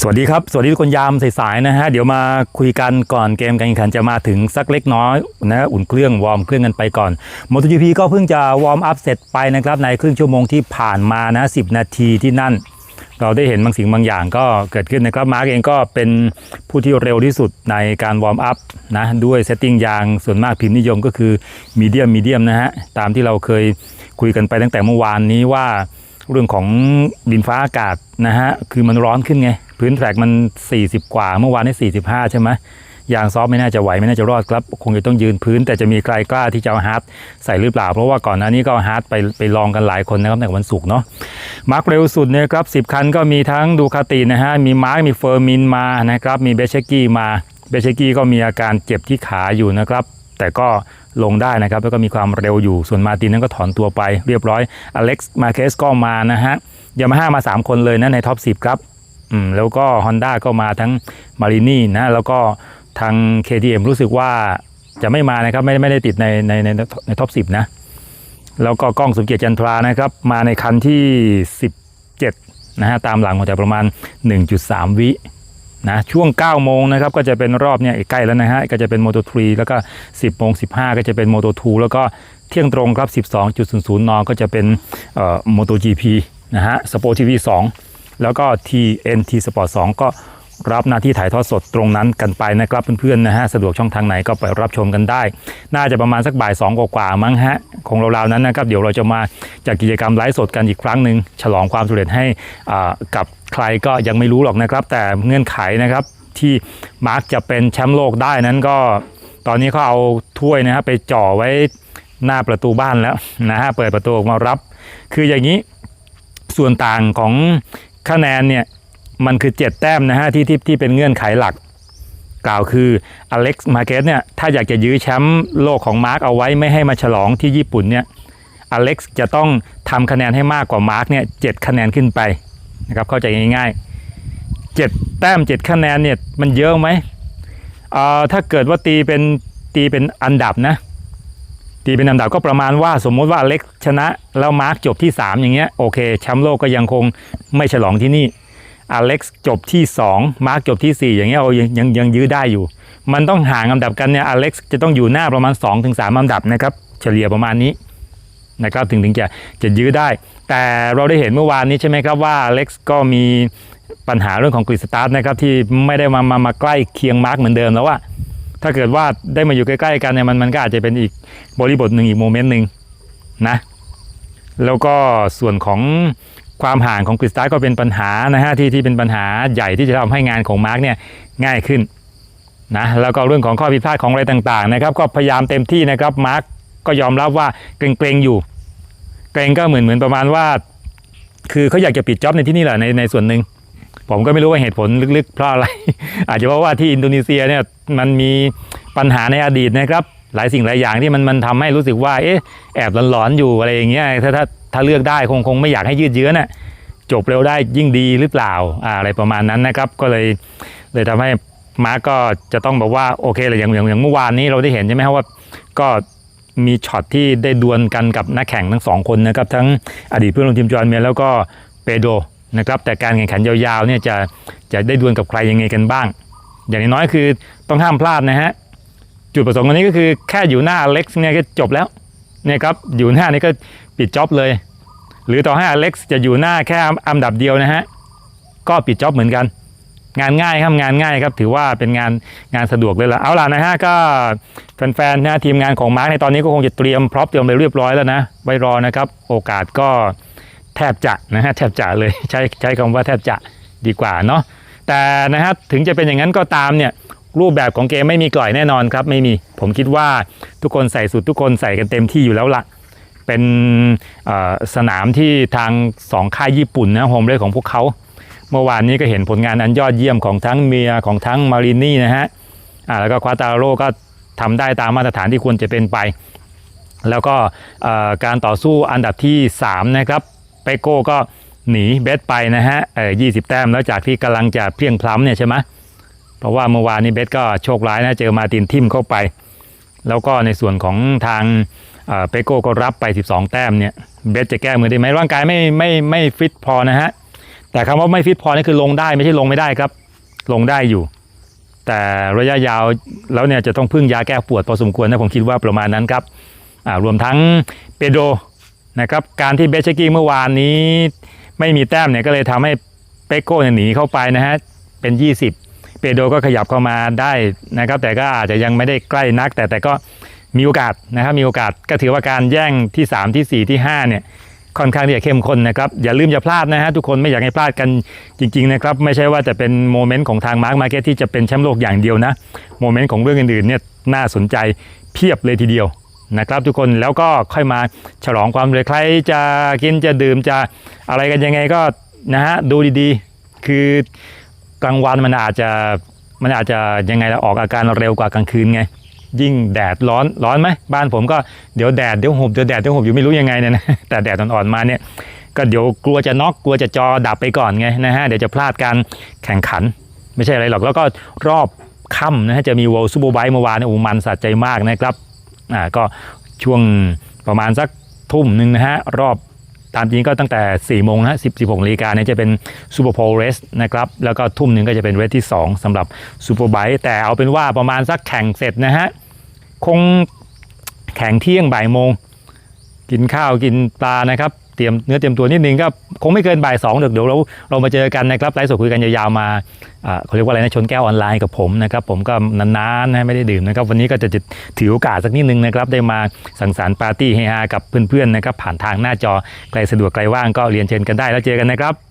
สวัสดีครับ สวัสดีทุกคนยามสายๆนะฮะ เดี๋ยวมาคุยกันก่อนเกมการแข่งขันจะมาถึงสักเล็กน้อยนะอุ่นเครื่องวอร์มเครื่องกันไปก่อนมอ MotoGP ก็เพิ่งจะวอร์มอัพเสร็จไปนะครับ ในครึ่งชั่วโมงที่ผ่านมานะ10 นาทีที่นั่น เราได้เห็นบางสิ่งบางอย่างก็เกิดขึ้นนะครับมาร์กเองก็เป็นผู้ที่เร็วที่สุดในการวอร์มอัพนะด้วยเซตติ้งยางส่วนมากพิมพ์นิยมก็คือมีเดียมมีเดียมนะฮะตามที่เราเคยคุยกันไปตั้งแต่เมื่อวานนี้ว่า เรื่องของดินฟ้าอากาศนะฮะคือมันร้อนขึ้นไง พื้นแทร็กมัน 40 กว่า เมื่อวานนี้45 ใช่ไหมยางซอฟไม่น่าจะไหวไม่น่าจะรอดครับ คงจะต้องยืนพื้น แต่จะมีใครกล้าที่จะเอาฮาร์ดใส่หรือเปล่า เพราะว่าก่อนหน้านี้ก็าฮาร์ดไปไปลองกันหลายคนนะครับในวันศุกร์เนาะมาร์กเร็วสุดเนี่ยครับ 10 คันก็มีทั้งดูคาตินะฮะมีมาร์กมีเฟอร์มินมานะครับมีเบเชกี้มาเบเชกี้ก็มีอาการเจ็บที่ขาอยู่นะครับ แต่ก็ลงได้นะครับ แล้วก็มีความเร็วอยู่ส่วนมาตินนั้นก็ถอนตัวไปเรียบร้อยอเล็กซ์มาเคสก็มานะฮะยามาฮ่ามา 3 คนเลยนะในท็อป 10 ครับอืมแล้วก็ Honda ก็มาทั้งมารินี่นะแล้วก็ทาง KTM รู้สึกว่าจะไม่มานะครับไม่ไม่ได้ติดในในในในท็อป 10 นะ แล้วก็กล้องสมเกียรติจันทรานะครับ มาในคันที่ 17 นะฮะตามหลังของแต่ประมาณ 1.3 วิ นะช่วง 9 โมงนะครับก็จะเป็นรอบเนี่ยใกล้แล้วนะฮะก็จะเป็นโมโตทรีแล้วก็ 10 โมง 15 ก็จะเป็นโมโตทูแล้วก็เที่ยงตรงครับ 12.00 น ก็จะเป็นเอ่อ MotoGP นะฮะสปอร์ตทีวี2แล้วก็ TNT Sport 2ก็ รับหน้าที่ถ่ายทอดสดตรงนั้นกันไปนะครับเพื่อนๆนะฮะสะดวกช่องทางไหนก็ไปรับชมกันได้ น่าจะประมาณสักบ่าย2กว่ามั้งฮะคงราวๆนั้นนะครับเดี๋ยวเราจะมาจัดกิจกรรมไลฟ์สดกันอีกครั้งหนึ่งฉลองความสำเร็จให้อ่ากับใครก็ยังไม่รู้หรอกนะครับ แต่เงื่อนไขนะครับที่มาร์กจะเป็นแชมป์โลกได้นั้นก็ตอนนี้เขาเอาถ้วยนะฮะไปจ่อไว้หน้าประตูบ้านแล้วนะฮะเปิดประตูออกมารับ คืออย่างนี้ส่วนต่างของคะแนนเนี่ย มันคือ 7 แต้มนะฮะที่ที่ที่เป็นเงื่อนไขหลัก กล่าวคืออเล็กซ์มาเกสเนี่ยถ้าอยากจะยื้อแชมป์โลกของมาร์กเอาไว้ไม่ให้มาฉลองที่ญี่ปุ่นเนี่ยอเล็กซ์จะต้องทำคะแนนให้มากกว่ามาร์กเนี่ยเคะแนนขึ้นไปนะครับเข้าใจง่ายๆ 7 แต้ม 7 คะแนนเนี่ยมันเยอะไหมเอ่อถ้าเกิดว่าตีเป็นตีเป็นอันดับนะตีเป็นอันดับก็ประมาณว่าสมมติว่าอเล็กซ์ชนะแล้วมาร์กจบที่ 3 อย่างเงี้ยโอเคแชมป์โลกก็ยังคงไม่ฉลองที่นี่ อเล็กซ์จบที่ 2 มาร์กจบที่ 4 อย่างเงี้ยโอ้ยังยังยังยื้อได้อยู่ มันต้องห่างอันดับกันเนี่ยอเล็กซ์จะต้องอยู่หน้าประมาณ 2-3อันดับนะครับ เฉลี่ยประมาณนี้นะครับถึงถึงจะจะยื้อได้ แต่เราได้เห็นเมื่อวานนี้ใช่ไหมครับว่าอเล็กซ์ก็มีปัญหาเรื่องของกริดสตาร์ทนะครับที่ไม่ได้มามามาใกล้เคียงมาร์กเหมือนเดิมแล้วว่าถ้าเกิดว่าได้มาอยู่ใกล้ๆกันเนี่ยมันมันก็อาจจะเป็นอีกบริบทหนึ่งอีกโมเมนต์หนึ่งนะแล้วก็ส่วนของ ความห่างของกริสตาร์ก็เป็นปัญหานะฮะที่ที่เป็นปัญหาใหญ่ที่จะทำให้งานของมาร์กเนี่ยง่ายขึ้นนะแล้วก็เรื่องของข้อผิดพลาดของอะไรต่างๆนะครับก็พยายามเต็มที่นะครับมาร์กก็ยอมรับว่าเกรงๆอยู่ เกรงก็เหมือนเหมือนประมาณว่า คือเขาอยากจะปิดจ็อบในที่นี่แหละในในส่วนหนึ่งผมก็ไม่รู้ว่าเหตุผลลึกๆ เพราะอะไร อาจจะเพราะว่าที่อินโดนีเซียเนี่ยมันมีปัญหาในอดีตนะครับ หลายสิ่งหลายอย่างที่มันมันทำให้รู้สึกว่าเอ๊ะแอบหลอนๆอยู่อะไรอย่างเงี้ยถ้าถ้า ถ้าเลือกได้คงคงไม่อยากให้ยืดเยื้อน่ะจบเร็วได้ยิ่งดีหรือเปล่าอะไรประมาณนั้นนะครับ ก็เลยเลยทำให้มาร์กก็จะต้องบอกว่าโอเคเลยอย่างอย่างอย่างเมื่อวานนี้เราได้เห็นใช่ไหมครับว่าก็มีช็อตที่ได้ดวลกันกับนักแข่งทั้งสองคนนะครับ ทั้งอดีตเพื่อนร่วมทีมจอห์นเมียแล้วก็เปโดนะครับแต่การแข่งขันยาวๆเนี่ยจะจะได้ดวลกับใครยังไงกันบ้าง อย่างน้อยๆคือต้องห้ามพลาดนะฮะจุดประสงค์วันนี้ก็คือแค่อยู่หน้าเล็กซ์เนี่ยก็จบแล้วเนี่ยครับอยู่หน้านี่ก็ ปิดจ็อบเลย หรือต่อให้อเล็กซ์จะอยู่หน้าแค่อันดับเดียวนะฮะก็ปิดจ็อบเหมือนกัน งานง่ายครับงานง่ายครับ ถือว่าเป็นงานงานสะดวกเลยละเอาล่ะนะฮะก็แฟนๆนะทีมงานของมาร์กในตอนนี้ก็คงจะเตรียมพร็อพเตรียมไปเรียบร้อยแล้วนะไว้รอนะครับ โอกาสก็แทบจะนะฮะแทบจะเลยใช้ใช้คำว่าแทบจะดีกว่าเนาะแต่นะฮะถึงจะเป็นอย่างนั้นก็ตามเนี่ยรูปแบบของเกมไม่มีกล่อยแน่นอนครับไม่มีผมคิดว่าทุกคนใส่สุดทุกคนใส่กันเต็มที่อยู่แล้วล่ะ เป็นสนามที่ทางสองค่ายญี่ปุ่นนะโฮมเรสของพวกเขาเมื่อวานนี้ก็เห็นผลงานอันยอดเยี่ยมของทั้งเมียของทั้งมารินี่นะฮะอ่าแล้วก็ควาตาโร่ก็ทำได้ตามมาตรฐานที่ควรจะเป็นไป แล้วก็การต่อสู้อันดับที่ 3 นะครับเปโก้ก็หนีเบสไปนะฮะเออยี่สิบแต้มแล้วจากที่กำลังจะเพียงพล้ำเนี่ยใช่ไหมเพราะว่าเมื่อวานนี้เบสก็โชคร้ายนะเจอมาตินทิมเข้าไป แล้วก็ในส่วนของทาง เปโก้ก็รับไป 12 แต้มเนี่ยเบสจะแก้มือได้ไหมร่างกายไม่ไม่ไม่ฟิตพอนะฮะแต่คำว่าไม่ฟิตพอนี่คือลงได้ไม่ใช่ลงไม่ได้ครับ ลงได้อยู่ แต่ระยะยาวแล้วเนี่ยจะต้องพึ่งยาแก้ปวดพอสมควรนะผมคิดว่าประมาณนั้นครับอ่ารวมทั้งเปโดนะครับการที่เบสเชกี้เมื่อวานนี้ ไม่มีแต้มเนี่ยก็เลยทำให้เปโก้เนี่ยหนีเข้าไปนะฮะเป็น 20 เปโดก็ขยับเข้ามาได้นะครับ แต่ก็อาจจะยังไม่ได้ใกล้นัก แต่แต่ก็ มีโอกาสนะครับมีโอกาสก็ถือว่าการแย่งที่ 3 ที่ 4 ที่ 5 เนี่ยค่อนข้างที่จะเข้มข้นนะครับอย่าลืมอย่าพลาดนะฮะทุกคนไม่อยากให้พลาดกันจริงๆนะครับไม่ใช่ว่าจะเป็นโมเมนต์ของทางมาร์ k มาร์เก็ตที่จะเป็นแชมป์โลกอย่างเดียวนะโมเมนต์ของเรื่องอื่นๆเนี่ยน่าสนใจเพียบเลยทีเดียวนะครับทุกคนแล้วก็ค่อยมาฉลองความเลยใครจะกินจะดื่มจะอะไรกันยังไงก็นะฮะดูดีๆ คือกลางวันมันอาจจะมันอาจจะยังไงละออกอาการเร็วกว่ากลางคืนไง ยิ่งแดดร้อนร้อนไหมบ้านผมก็เดี๋ยวแดดเดี๋ยวหบเดี๋ยวแดดเดี๋ยวหบอยู่ไม่รู้ยังไงเนี่ยนะแต่แดดอ่อนๆมาเนี่ยก็เดี๋ยวกลัวจะน็อกกลัวจะจอดับไปก่อนไงนะฮะเดี๋ยวจะพลาดการแข่งขัน ไม่ใช่อะไรหรอกแล้วก็รอบค่ำนะฮะจะมี World Superbike เมื่อวานเนี่ยโอ้มันสะใจมากนะครับอ่าก็ช่วงประมาณสักทุ่มหนึ่งนะฮะรอบ ตามจริงก็ตั้งแต่4ี่โมงนะสิบสิบหกนาฬิกาเนี่ยจะเป็นซูเปอร์โพลเรสนะครับแล้วก็ทุ่มหนึ่งก็จะเป็นเรสที่ 2สำหรับซูเปอร์ไบค์แต่เอาเป็นว่าประมาณสักแข่งเสร็จนะฮะคงแข่งเที่ยงบ่ายโมง กินข้าวกินปลานะครับ เตรียมเนื้อเตรียมตัวนิดนึงก็คงไม่เกินบ่ายสองเดี๋ยวเดี๋ยวเราเรามาเจอกันนะครับไลฟ์สดคุยกันยาวๆมาอ่าเขาเรียกว่าอะไรนะชนแก้วออนไลน์กับผมนะครับผมก็นานๆนะไม่ได้ดื่มนะครับวันนี้ก็จะจะถือโอกาสสักนิดนึงนะครับได้มาสังสรรค์ปาร์ตี้เฮฮากับเพื่อนๆนะครับผ่านทางหน้าจอใครสะดวกใครว่างก็เรียนเชิญกันได้แล้วเจอกันนะครับ